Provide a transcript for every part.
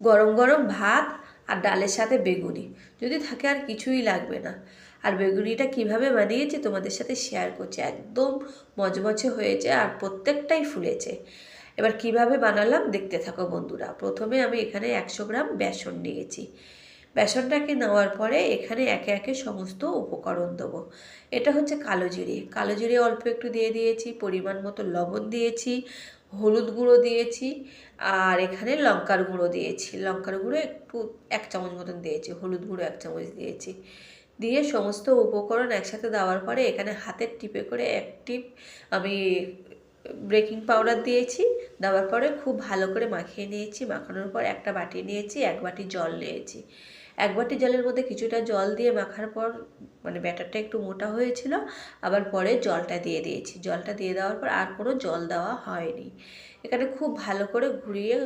গরম গরম ভাত আর ডালের সাথে বেগুনি। যদি থাকে আর কিছুই লাগবে না। আর বেগুনিটা কীভাবে বানিয়েছি তোমাদের সাথে শেয়ার করছি। একদম মজমছে হয়েছে আর প্রত্যেকটাই ফুলেছে। এবার কীভাবে বানালাম দেখতে থাকো বন্ধুরা। প্রথমে আমি এখানে একশো গ্রাম বেসন নিয়েছি। বেসনটাকে নেওয়ার পরে এখানে একে একে সমস্ত উপকরণ দেবো। এটা হচ্ছে কালো জিরে। কালো জিরে অল্প একটু দিয়ে দিয়েছি, পরিমাণ মতো লবণ দিয়েছি, হলুদ গুঁড়ো দিয়েছি, আর এখানে লঙ্কার গুঁড়ো দিয়েছি। লঙ্কার গুঁড়ো একটু, এক চামচ মতন দিয়েছি, হলুদ গুঁড়ো এক চামচ দিয়েছি। দিয়ে সমস্ত উপকরণ একসাথে দেওয়ার পরে এখানে হাতের টিপে করে এক টিপ আমি বেকিং পাউডার দিয়েছি, দেওয়ার পরে খুব ভালো করে মাখিয়ে নিয়েছি, মাখানোর পর একটা বাটি নিয়েছি, এক বাটি জল নিয়েছি। এক বাটি জলের মধ্যে কিছুটা জল দিয়ে মাখার পর মানে ব্যাটারটা একটু মোটা হয়েছিল, আবার পরে জলটা দিয়ে দিয়েছি। জলটা দিয়ে দেওয়ার পর আর কোনো জল দেওয়া হয়নি। এখানে খুব ভালো করে ঘুরিয়ে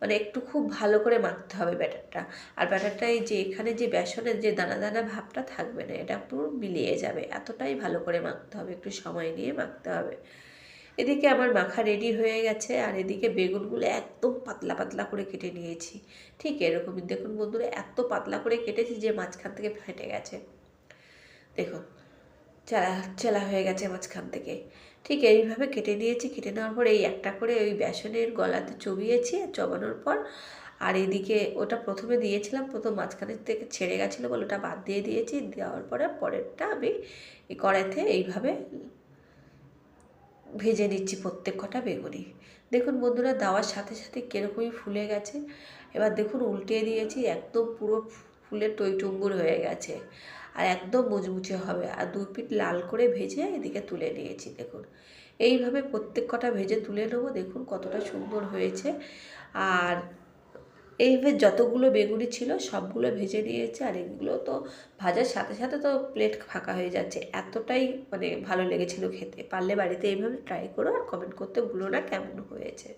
মানে একটু খুব ভালো করে মাখতে হবে ব্যাটারটা। আর ব্যাটারটা এই যে এখানে যে বেসনের যে দানা দানা ভাবটা থাকবে না, এটা পুরো মিলিয়ে যাবে। এতটাই ভালো করে মাখতে হবে, একটু সময় নিয়ে মাখতে হবে। এদিকে আমার মাখা রেডি হয়ে গেছে আর এদিকে বেগুনগুলো একদম পাতলা পাতলা করে কেটে নিয়েছি। ঠিক এরকমই। দেখুন বন্ধুরা, এত পাতলা করে কেটেছি যে মাঝখান থেকে ফেটে গেছে। দেখুন, চেলা চেলা হয়ে গেছে মাঝখান থেকে। ঠিক এইভাবে কেটে নিয়েছি। কেটে নেওয়ার পর এই একটা করে ওই বেসনের গলাতে চবিয়েছি চবানোর পর আর এদিকে ওটা প্রথমে দিয়েছিলাম, প্রথম মাঝখানের থেকে ছেড়ে গেছিল বলে ওটা বাদ দিয়ে দিয়েছি। দেওয়ার পরে পরেরটা আমি কড়াইতে এইভাবে ভেজে নিচ্ছি প্রত্যেক কটা বেগুনি। দেখুন বন্ধুরা, দেওয়ার সাথে সাথে কীরকমই ফুলে গেছে। এবার দেখুন উল্টে দিয়েছি, একদম পুরো ফুলে টইটুম্বুর হয়ে গেছে। আর একদম মুচমুচে হবে। আর দু পিঠ লাল করে ভেজে এদিকে তুলে নিয়েছি, দেখুন। এইভাবে প্রত্যেক কটা ভেজে তুলে নেব। দেখুন কতটা সুন্দর হয়েছে। আর এইভাবে যতগুলো বেগুনি ছিল, সবগুলো ভেজে নিয়েছে আর এগুলো তো ভাজার সাথে সাথে তো প্লেট ফাঁকা হয়ে যাচ্ছে। এতটাই মানে ভালো লেগেছিল খেতে। পারলে বাড়িতে এইভাবে ট্রাই করো আর কমেন্ট করতে ভুলো না কেমন হয়েছে।